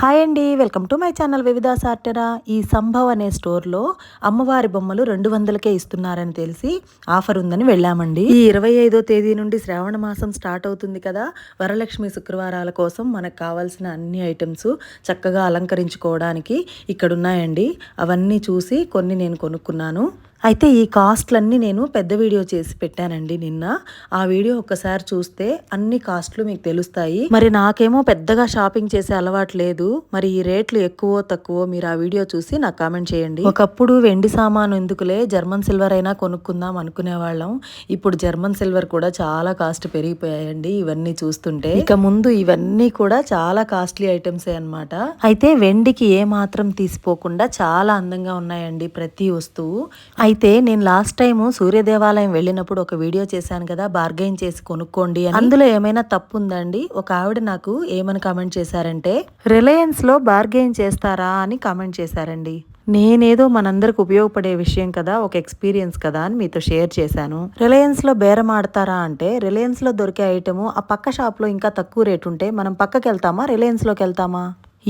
Hi అండి welcome to my channel వివిధ సార్టరా. ఈ సంభవ్ అనే స్టోర్లో అమ్మవారి బొమ్మలు రెండు వందలకే ఇస్తున్నారని తెలిసి ఆఫర్ ఉందని వెళ్ళామండి. ఈ ఇరవై ఐదో తేదీ నుండి శ్రావణ మాసం స్టార్ట్ అవుతుంది కదా వరలక్ష్మి శుక్రవారాల కోసం మనకు కావాల్సిన అన్ని ఐటమ్స్ చక్కగా అలంకరించుకోవడానికి ఇక్కడ ఉన్నాయండి అవన్నీ చూసి కొన్ని నేను కొనుక్కున్నాను. అయితే ఈ కాస్ట్లన్నీ నేను పెద్ద వీడియో చేసి పెట్టానండి నిన్న. ఆ వీడియో ఒక్కసారి చూస్తే అన్ని కాస్ట్లు మీకు తెలుస్తాయి. మరి నాకేమో పెద్దగా షాపింగ్ చేసే అలవాటు లేదు. మరి ఈ రేట్లు ఎక్కువ తక్కువ మీరు ఆ వీడియో చూసి నాకు కామెంట్ చేయండి. ఒకప్పుడు వెండి సామాను ఎందుకులే జర్మన్ సిల్వర్ అయినా కొనుక్కుందాం అనుకునే వాళ్ళం ఇప్పుడు జర్మన్ సిల్వర్ కూడా చాలా కాస్ట్ పెరిగిపోయాయండి ఇవన్నీ చూస్తుంటే. ఇక ముందు ఇవన్నీ కూడా చాలా కాస్ట్లీ ఐటమ్సే అన్నమాట. అయితే వెండికి ఏ మాత్రం తీసిపోకుండా చాలా అందంగా ఉన్నాయండి ప్రతి వస్తువు. అయితే నేను లాస్ట్ టైం సూర్య దేవాలయం వెళ్ళినప్పుడు ఒక వీడియో చేశాను కదా బార్గెయిన్ చేసి కొనుక్కోండి అని. అందులో ఏమైనా తప్పు ఉందండి? ఒక ఆవిడ నాకు ఏమని కామెంట్ చేశారంటే రిలయన్స్లో బార్గెయిన్ చేస్తారా? అని కామెంట్ చేశారండి. నేనేదో మనందరికి ఉపయోగపడే విషయం కదా ఒక ఎక్స్పీరియన్స్ కదా అని మీతో షేర్ చేశాను. రిలయన్స్లో బేరం ఆడతారా? అంటే రిలయన్స్లో దొరికే ఐటమ్ ఆ పక్క షాప్లో ఇంకా తక్కువ రేటు ఉంటే మనం పక్కకి వెళ్తామా రిలయన్స్లోకి వెళ్తామా?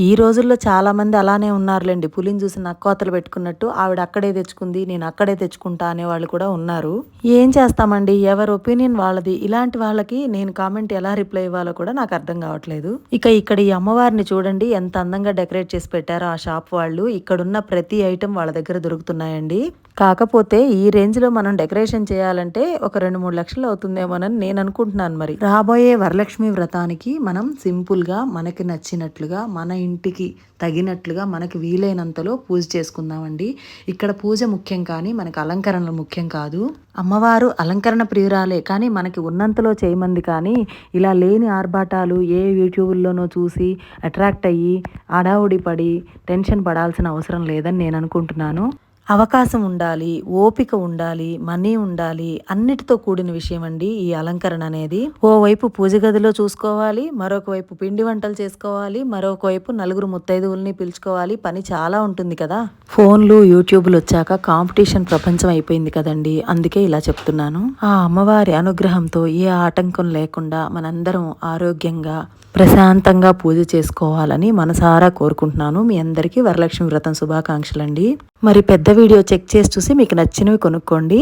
ఈ రోజుల్లో చాలామంది అలానే ఉన్నారులేండి. పులిని చూసి నక్కోతలు పెట్టుకున్నట్టు ఆవిడ అక్కడే తెచ్చుకుంది నేను అక్కడే తెచ్చుకుంటా అనే వాళ్ళు కూడా ఉన్నారు. ఏం చేస్తామండి? ఎవరి ఒపీనియన్ వాళ్ళది? ఇలాంటి వాళ్ళకి నేను కామెంట్ ఎలా రిప్లై ఇవ్వాలో కూడా నాకు అర్థం కావట్లేదు. ఇక ఇక్కడ ఈ అమ్మవారిని చూడండి ఎంత అందంగా డెకరేట్ చేసి పెట్టారో ఆ షాప్ వాళ్ళు. ఇక్కడున్న ప్రతి ఐటెం వాళ్ళ దగ్గర దొరుకుతున్నాయండి. కాకపోతే ఈ రేంజ్లో మనం డెకరేషన్ చేయాలంటే ఒక రెండు మూడు లక్షలు అవుతుందేమోనని నేను అనుకుంటున్నాను మరి. రాబోయే వరలక్ష్మి వ్రతానికి మనం సింపుల్గా మనకి నచ్చినట్లుగా మన ఇంటికి తగినట్లుగా మనకి వీలైనంతలో పూజ చేసుకుందామండి. ఇక్కడ పూజ ముఖ్యం కానీ మనకు అలంకరణలు ముఖ్యం కాదు. అమ్మవారు అలంకరణ ప్రియురాలే కానీ మనకి ఉన్నంతలో చేయమంది కానీ ఇలా లేని ఆర్భాటాలు ఏ యూట్యూబ్లోనో చూసి అట్రాక్ట్ అయ్యి అడావుడి పడి టెన్షన్ పడాల్సిన అవసరం లేదని నేను అనుకుంటున్నాను. అవకాశం ఉండాలి ఓపిక ఉండాలి మనీ ఉండాలి అన్నిటితో కూడిన విషయం అండి ఈ అలంకరణ అనేది. ఓవైపు పూజ గదిలో చూసుకోవాలి మరొక వైపు పిండి వంటలు చేసుకోవాలి మరొక వైపు నలుగురు ముత్తైదువుల్ని పిలుచుకోవాలి. పని చాలా ఉంటుంది కదా. ఫోన్లు యూట్యూబ్లు వచ్చాక కాంపిటీషన్ ప్రపంచం అయిపోయింది కదండి. అందుకే ఇలా చెప్తున్నాను. ఆ అమ్మవారి అనుగ్రహంతో ఏ ఆటంకం లేకుండా మనందరం ఆరోగ్యంగా ప్రశాంతంగా పూజ చేసుకోవాలని మనసారా కోరుకుంటున్నాను. మీ అందరికీ వరలక్ష్మి వ్రతం శుభాకాంక్షలండి. మరి పెద్ద వీడియో చెక్ చేసి చూసి మీకు నచ్చినవి కొనుక్కోండి.